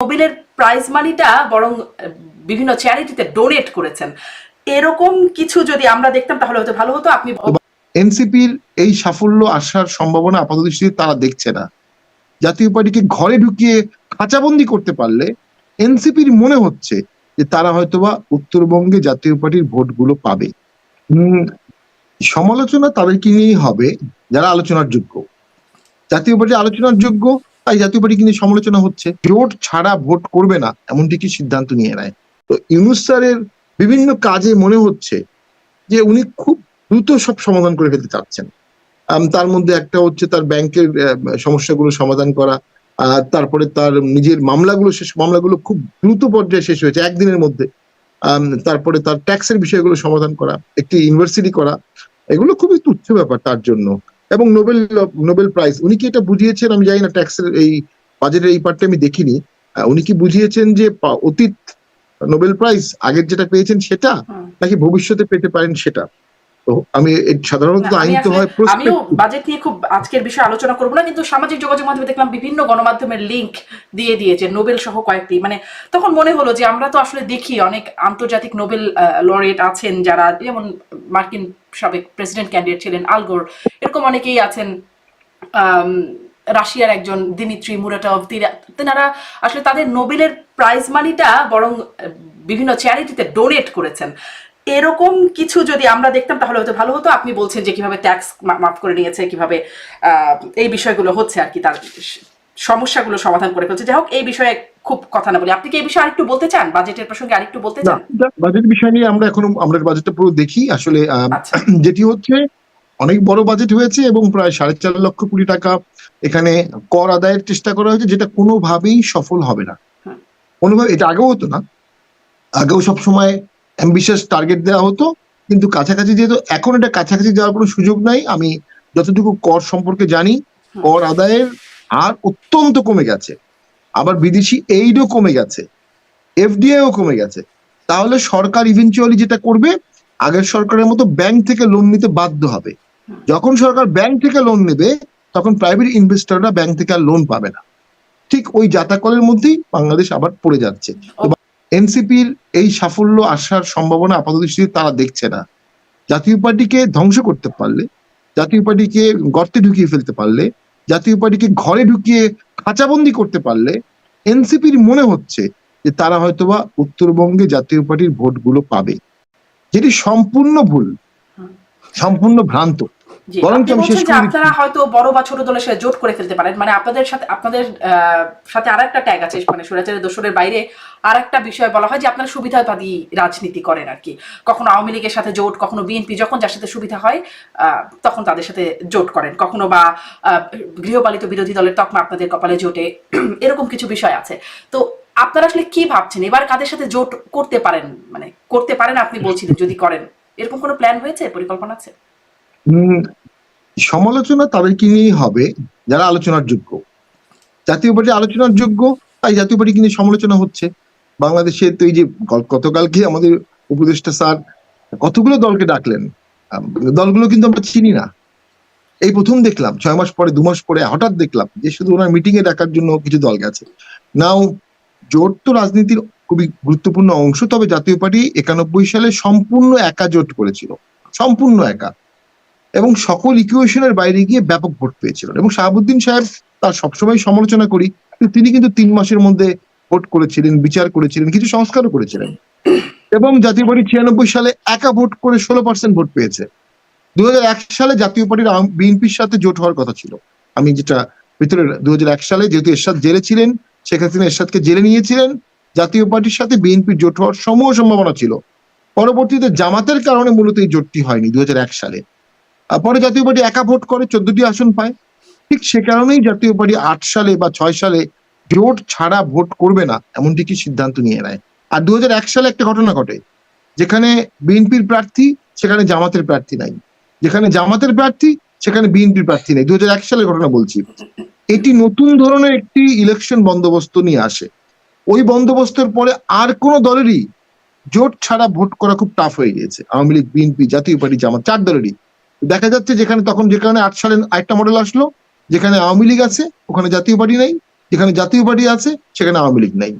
নোবেলের prize মানিটা বরং বিভিন্ন চ্যারিটিতে donate করেছেন। এরকম কিছু যদি আমরা দেখতাম, তাহলে হয়তো ভালো হতো। আপনি এনসিপির এই সাফল্য আসার সম্ভাবনা আপাতত দৃষ্টিতে তারা দেখছে না। জাতীয় পার্টিকে ঘরে ঢুকিয়ে খাঁচাবন্দি করতে পারলে এনসিপির মনে হচ্ছে যে তারা হয়তোবা উত্তরবঙ্গে জাতীয় পার্টির ভোটগুলো পাবে। সমালোচনা তাদেরকে নিয়েই হবে যারা আলোচনার যোগ্য। জাতীয় পার্টি আলোচনার যোগ্য তাই জাতীয় পার্টি কিন্তু সমালোচনা হচ্ছে। জোট ছাড়া ভোট করবে না, এমনটি কি সিদ্ধান্ত নিয়ে নেয়? তো ইউনুস স্যারের বিভিন্ন কাজে মনে হচ্ছে যে উনি খুব দ্রুত সব সমাধান করে ফেলতে চাচ্ছেন। তার মধ্যে একটা হচ্ছে তার ব্যাংকের সমস্যাগুলো সমাধান করা তারপরে তার নিজের মামলাগুলো শেষ, মামলাগুলো খুব দ্রুত পর্যায়ে শেষ হয়েছে একদিনের মধ্যে। তারপরে তার ট্যাক্সের বিষয়গুলো সমাধান করা, একটি ইউনিভার্সিটি করা, এগুলো খুবই তুচ্ছ ব্যাপার তার জন্য। এবং নোবেল নোবেল প্রাইজ উনি কি এটা বুঝিয়েছেন? আমি জানি না ট্যাক্সের এই বাজেটের এই পার্টটা আমি দেখিনি। উনি কি বুঝিয়েছেন যে অতীত নোবেল প্রাইজ আগের যেটা পেয়েছেন সেটা? নাকি ভবিষ্যতে পেতে পারেন সেটা? তো আমি সাধারণত আইন তো হয় আমিও বাজেট নিয়ে খুব আজকের বিষয়ে আলোচনা করব না কিন্তু সামাজিক যোগাযোগ মাধ্যমে দেখলাম বিভিন্ন গণমাধ্যমের লিংক দিয়ে দিয়েছে নোবেল সহ কয়েকটি। মানে তখন মনে হলো যে আমরা তো আসলে দেখি অনেক আন্তর্জাতিক নোবেল লরিয়েট আছেন যারা যেমন মার্কিন সাবেক প্রেসিডেন্ট ক্যান্ডিডেট ছিলেন আলগোর এরকম অনেকেই আছেন রাশিয়ার একজন দিমিত্রি মুরাটভ তেনারা আসলে তাদের নোবেলের প্রাইজ মানিটা বরং বিভিন্ন চ্যারিটিতে ডোনেট করেছেন। এরকম কিছু যদি আমরা দেখতাম তাহলে হয়তো ভালো হতো। আপনি বলছেন যে কীভাবে ট্যাক্স মাফ করে নিয়েছে কীভাবে এই বিষয়গুলো হচ্ছে আর কি তার সমস্যাগুলো সমাধান করে ফেলছে। যাই হোক এই বিষয়ে খুব কথা না বলি। আপনি কি এই বিষয়ে আরেকটু বলতে চান? বাজেটের প্রসঙ্গে আরেকটু বলতে চান? বাজেট বিষয় নিয়ে আমরা এখনও আমরা বাজেটটা পুরো দেখি। আসলে আচ্ছা। যেটি হচ্ছে অনেক বড় বাজেট হয়েছে এবং প্রায় সাড়ে চার লক্ষ কোটি টাকা এখানে কর আদায়ের চেষ্টা করা হয়েছে যেটা কোনোভাবেই সফল হবে না। কোনোভাবে এটা আগেও হতো না। আগেও সব সময় অ্যাম্বিশাস টার্গেট দেওয়া হতো কিন্তু কাছাকাছি যেহেতু এখন এটা কাছাকাছি যাওয়ার কোনো সুযোগ নাই আমি যতটুকু কর সম্পর্কে জানি কর আদায়ের হার অত্যন্ত কমে গেছে। আবার বিদেশি এইডও কমে গেছে এফডিআইও কমে গেছে। তাহলে সরকার ইভেনচুয়ালি যেটা করবে আগের সরকারের মতো ব্যাংক থেকে লোন নিতে বাধ্য হবে। যখন সরকার ব্যাংক থেকে লোন নেবে তখন প্রাইভেট ইনভেস্টররা ব্যাংক থেকে আর লোন পাবে না। ঠিক ওই জাতাকলের মধ্যেই বাংলাদেশ আবার পড়ে যাচ্ছে। এনসিপির এই সাফল্য আসার সম্ভাবনা আপাতত দৃষ্টিতে তারা দেখছে না। জাতীয় পার্টিকে ধ্বংস করতে পারলে জাতীয় পার্টিকে গর্তে ঢুকিয়ে ফেলতে পারলে জাতীয় পার্টিকে ঘরে ঢুকিয়ে খাঁচাবন্দি করতে পারলে এনসিপির মনে হচ্ছে যে তারা হয়তোবা উত্তরবঙ্গে জাতীয় পার্টির ভোটগুলো পাবে। যেটি সম্পূর্ণ ভুল সম্পূর্ণ ভ্রান্ত। আপনারা হয়তো বড় বা ছোট দলের সাথে জোট করে ফেলতে পারেন। মানে আপনাদের সাথে আপনাদের সাথে আর একটা ট্যাগ আছে মানে সুরাচারের দোসরের বাইরে আর একটা বিষয় বলা হয় যে আপনারা সুবিধাবাদী রাজনীতি করেন আর কি। কখনো আওয়ামী লীগের সাথে জোট কখনো বিএনপি যখন যার সাথে সুবিধা হয় তখন তাদের সাথে জোট করেন। কখনো বা গৃহপালিত বিরোধী দলের তকমা আপনাদের কপালে জোটে। এরকম কিছু বিষয় আছে। তো আপনারা আসলে কি ভাবছেন? এবার কাদের সাথে জোট করতে পারেন? মানে করতে পারেন আপনি বলছিলেন যদি করেন। এরকম কোনো প্ল্যান হয়েছে? পরিকল্পনা আছে? সমালোচনা তাদেরকে নিয়েই হবে যারা আলোচনার যোগ্য। জাতীয় পার্টি আলোচনার যোগ্য, তাই জাতীয় পার্টি কিন্তু সমালোচনা হচ্ছে। বাংলাদেশে তো এই যে গতকালকে আমাদের উপদেষ্টা স্যার কতগুলো দলকে ডাকলেন দলগুলো কিন্তু আমরা চিনি না। এই প্রথম দেখলাম, ছয় মাস পরে, দু মাস পরে হঠাৎ দেখলাম যে শুধু ওনার মিটিং এ ডাকার জন্য কিছু দল গেছে। নাও জোট তো রাজনীতির খুবই গুরুত্বপূর্ণ অংশ, তবে জাতীয় পার্টি একানব্বই সালে সম্পূর্ণ একা জোট করেছিল। সম্পূর্ণ একা। এবং সকল ইকুয়েশনের বাইরে গিয়ে ব্যাপক ভোট পেয়েছিলেন এবং শাহাবুদ্দিন সাহেব তার সবসময় সমালোচনা করি তিনি কিন্তু তিন মাসের মধ্যে ভোট করেছিলেন, বিচার করেছিলেন, কিছু সংস্কারও করেছিলেন। এবং জাতীয় পার্টি ছিয়ানব্বই সালে একা ভোট করে ষোলো পার্সেন্ট ভোট পেয়েছে। দুই হাজার এক সালে জাতীয় পার্টির বিএনপির সাথে জোট হওয়ার কথা ছিল। আমি যেটা ভিতরে দু হাজার এক সালে যেহেতু এরশাদ জেলে ছিলেন, শেখ হাসিনা এরশাদকে জেলে নিয়েছিলেন, জাতীয় পার্টির সাথে বিএনপির জোট হওয়ার সমূহ সম্ভাবনা ছিল। পরবর্তীতে জামাতের কারণে মূলত এই জোটটি হয়নি দুই হাজার এক সালে। পরে জাতীয় পার্টি একা ভোট করে, চোদ্দটি আসন পায়। ঠিক সে কারণেই জাতীয় পার্টি আট সালে বা ছয় সালে জোট ছাড়া ভোট করবে না, এমনটি কি সিদ্ধান্ত নিয়ে নেয়? আর দু হাজার এক সালে একটা ঘটনা ঘটে, যেখানে বিএনপির প্রার্থী, সেখানে জামাতের প্রার্থী নাই। যেখানে জামাতের প্রার্থী, সেখানে বিএনপির প্রার্থী নেই। দু সালের ঘটনা বলছি। এটি নতুন ধরনের একটি ইলেকশন বন্দোবস্ত নিয়ে আসে। ওই বন্দোবস্তের পরে আর কোন দলেরই জোট ছাড়া ভোট করা খুব টাফ হয়ে গিয়েছে। আওয়ামী লীগ, বিএনপি, জাতীয় পার্টি, জামাত, চার দলেরই। দেখা যাচ্ছে যেখানে তখন যে কারণে আট সালে আরেকটা মডেল আসলো, যেখানে আওয়ামী লীগ আছে, ওখানে জাতীয় পার্টি নাই, যেখানে জাতীয় পার্টি আছে, সেখানে আওয়ামী লীগ নাই।